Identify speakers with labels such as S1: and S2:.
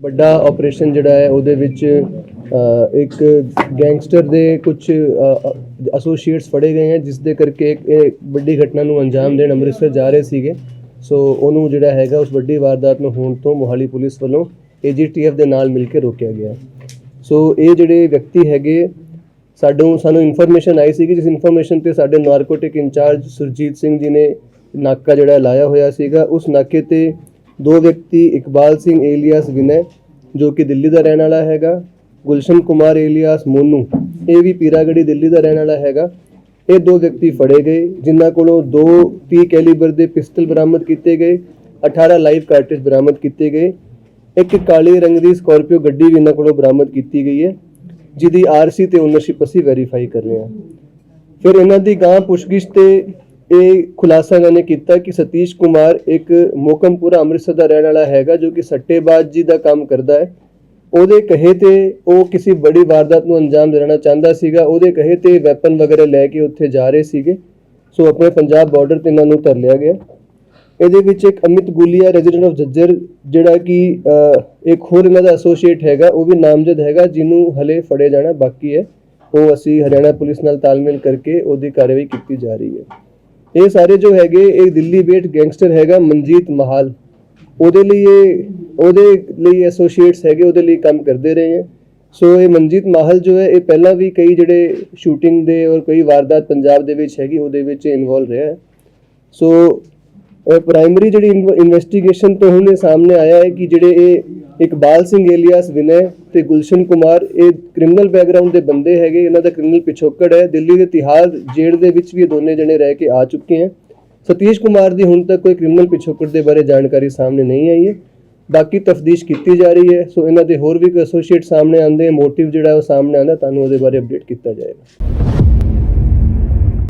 S1: ਵੱਡਾ ਆਪਰੇਸ਼ਨ ਜਿਹੜਾ ਹੈ, ਉਹਦੇ ਵਿੱਚ ਇੱਕ ਗੈਂਗਸਟਰ ਦੇ ਕੁਝ ਐਸੋਸੀਏਟਸ ਫੜੇ ਗਏ ਹਨ ਜਿਸ ਦੇ ਕਰਕੇ ਇੱਕ ਇਹ ਵੱਡੀ ਘਟਨਾ ਨੂੰ ਅੰਜਾਮ ਦੇਣ ਅੰਮ੍ਰਿਤਸਰ ਜਾ ਰਹੇ ਸੀਗੇ। ਸੋ ਉਹਨੂੰ ਜਿਹੜਾ ਹੈਗਾ, ਉਸ ਵੱਡੀ ਵਾਰਦਾਤ ਨੂੰ ਹੋਣ ਤੋਂ ਮੋਹਾਲੀ ਪੁਲਿਸ ਵੱਲੋਂ ਏਜੀਟੀਐਫ ਦੇ ਨਾਲ ਮਿਲ ਕੇ ਰੋਕਿਆ ਗਿਆ। ਸੋ ਇਹ ਜਿਹੜੇ ਵਿਅਕਤੀ ਹੈਗੇ ਸਾਨੂੰ ਸਾਨੂੰ ਇਨਫੋਰਮੇਸ਼ਨ ਆਈ ਸੀ ਕਿ ਜਿਸ ਇਨਫੋਰਮੇਸ਼ਨ ਤੇ ਸਾਡੇ ਨਾਰਕੋਟਿਕ ਇੰਚਾਰਜ ਸੁਰਜੀਤ ਸਿੰਘ ਜੀ ਨੇ ਨਾਕਾ ਜਿਹੜਾ ਲਾਇਆ ਹੋਇਆ ਸੀਗਾ, ਉਸ ਨਾਕੇ ਤੇ ਦੋ ਵਿਅਕਤੀ, ਇਕਬਾਲ ਸਿੰਘ ਏਲੀਆਸ ਵਿਨੈ, ਜੋ ਕਿ ਦਿੱਲੀ ਦਾ ਰਹਿਣ ਵਾਲਾ ਹੈਗਾ, ਗੁਲਸ਼ਨ ਕੁਮਾਰ ਏਲੀਆਸ ਮੋਨੂ, ਇਹ ਵੀ ਪੀਰਾਗੜੀ ਦਿੱਲੀ ਦਾ ਰਹਿਣ ਵਾਲਾ ਹੈਗਾ। ਇਹ ਦੋ ਵਿਅਕਤੀ ਫੜੇ ਗਏ, ਜਿਨ੍ਹਾਂ ਕੋਲੋਂ ਦੋ 30 ਕੈਲੀਬਰ ਦੇ ਪਿਸਟਲ ਬਰਾਮਦ ਕੀਤੇ ਗਏ 18 ਲਾਈਵ ਕਾਰਟ੍ਰਿਜ ਬਰਾਮਦ ਕੀਤੇ ਗਏ, ਇੱਕ ਕਾਲੇ ਰੰਗ ਦੀ ਸਕਾਰਪੀਓ ਗੱਡੀ ਵੀ ਇਹਨਾਂ ਕੋਲੋਂ ਬਰਾਮਦ ਕੀਤੀ ਗਈ ਹੈ, ਜਿਹਦੀ ਆਰਸੀ ਤੇ ਓਨਰਸ਼ਿਪ ਅਸੀਂ ਵੈਰੀਫਾਈ ਕਰ ਰਹੇ ਹਾਂ। ਫਿਰ ਇਹਨਾਂ ਦੀ ਗਾਂ ਪੁੱਛਗਿੱਛ ਤੇ ਇਹ ਖੁਲਾਸਾ ਇਹਨਾਂ ਨੇ ਕੀਤਾ ਕਿ ਸਤੀਸ਼ ਕੁਮਾਰ ਇੱਕ ਮੋਕਮਪੁਰਾ ਅੰਮ੍ਰਿਤਸਰ ਦਾ ਰਹਿਣ ਵਾਲਾ ਹੈਗਾ ਜੋ ਕਿ ਸੱਟੇਬਾਜ਼ ਜੀ ਦਾ ਕੰਮ ਕਰਦਾ ਹੈ। ਉਹਦੇ ਕਹੇ ਤੇ ਉਹ ਕਿਸੇ ਬੜੀ ਵਾਰਦਾਤ ਨੂੰ ਅੰਜਾਮ ਦੇਣਾ ਚਾਹੁੰਦਾ ਸੀਗਾ। ਉਹਦੇ ਕਹੇ ਤੇ ਵੈਪਨ ਵਗੈਰਾ ਲੈ ਕੇ ਉੱਥੇ ਜਾ ਰਹੇ ਸੀਗੇ। ਸੋ ਆਪਣੇ ਪੰਜਾਬ ਬਾਰਡਰ ਤੇ ਇਹਨਾਂ ਨੂੰ ਧਰ ਲਿਆ ਗਿਆ। ਇਹਦੇ ਵਿੱਚ ਇੱਕ ਅਮਿਤ ਗੁਲੀਆ ਰੈਜ਼ੀਡੈਂਟ ਆਫ ਜੱਜਰ, ਜਿਹੜਾ ਕਿ ਇੱਕ ਹੋਰ ਇਹਨਾਂ ਦਾ ਐਸੋਸੀਏਟ ਹੈਗਾ, ਉਹ ਵੀ ਨਾਮਜ਼ਦ ਹੈਗਾ, ਜਿਹਨੂੰ ਹਲੇ ਫੜੇ ਜਾਣਾ ਬਾਕੀ ਹੈ। ਉਹ ਅਸੀਂ ਹਰਿਆਣਾ ਪੁਲਿਸ ਨਾਲ ਤਾਲਮੇਲ ਕਰਕੇ ਉਹਦੀ ਕਾਰਵਾਈ ਕੀਤੀ ਜਾ ਰਹੀ ਹੈ। ਇਹ ਸਾਰੇ ਜੋ ਹੈਗੇ, ਇਹ ਦਿੱਲੀ ਬੇਟ ਗੈਂਗਸਟਰ ਹੈਗਾ ਮਨਜੀਤ ਮਹਾਲ। ਉਹਦੇ ਲਈ ਇਹ, ਉਹਦੇ ਲਈ ਐਸੋਸੀਏਟਸ ਹੈਗੇ, ਉਹਦੇ ਲਈ ਕੰਮ ਕਰਦੇ ਰਹੇ ਹੈ। ਸੋ ਇਹ ਮਨਜੀਤ ਮਾਹਲ ਜੋ ਹੈ, ਇਹ ਪਹਿਲਾਂ ਵੀ ਕਈ ਜਿਹੜੇ ਸ਼ੂਟਿੰਗ ਦੇ ਔਰ ਕਈ ਵਾਰਦਾਤ ਪੰਜਾਬ ਦੇ ਵਿੱਚ ਹੈਗੀ, ਉਹਦੇ ਵਿੱਚ ਇਨਵੋਲਵ ਰਿਹਾ ਹੈ। ਸੋ ਪ੍ਰਾਇਮਰੀ ਜਿਹੜੀ ਇਨਵੈਸਟੀਗੇਸ਼ਨ ਤੋਂ ਹੁਣ ਇਹ ਸਾਹਮਣੇ ਆਇਆ ਹੈ ਕਿ ਜਿਹੜੇ ਇਹ ਇਕਬਾਲ ਸਿੰਘ ਏਲੀਆਸ, ਵਿਨੈ ਤੇ ਗੁਲਸ਼ਨ ਕੁਮਾਰ, ਇਹ ਕ੍ਰਿਮੀਨਲ ਬੈਕਗ੍ਰਾਉਂਡ ਦੇ ਬੰਦੇ ਹੈਗੇ, ਇਹਨਾਂ ਦਾ ਕ੍ਰਿਮੀਨਲ ਪਿਛੋਕੜ ਹੈ। ਦਿੱਲੀ ਦੇ ਤਿਹਾੜ ਜੇਲ੍ਹ ਦੇ ਵਿੱਚ ਵੀ ਇਹ ਦੋਨੇ ਜਣੇ ਰਹਿ ਕੇ ਆ ਚੁੱਕੇ ਹਨ ਸਤੀਸ਼ ਕੁਮਾਰ ਦੀ ਹੁਣ ਤੱਕ ਕੋਈ ਕ੍ਰਿਮੀਨਲ ਪਿਛੋਕੜ ਦੇ ਬਾਰੇ ਜਾਣਕਾਰੀ ਸਾਹਮਣੇ ਨਹੀਂ ਆਈ ਹੈ। ਬਾਕੀ ਤਫਤੀਸ਼ ਕੀਤੀ ਜਾ ਰਹੀ ਹੈ, ਸੋ ਇਹਨਾਂ ਦੇ ਹੋਰ ਵੀ ਕੋਈ ਐਸੋਸੀਏਟ ਸਾਹਮਣੇ ਆਉਂਦੇ ਮੋਟਿਵ ਜਿਹੜਾ ਉਹ ਸਾਹਮਣੇ ਆਉਂਦਾ, ਤੁਹਾਨੂੰ ਉਹਦੇ ਬਾਰੇ ਅਪਡੇਟ ਕੀਤਾ ਜਾਏਗਾ।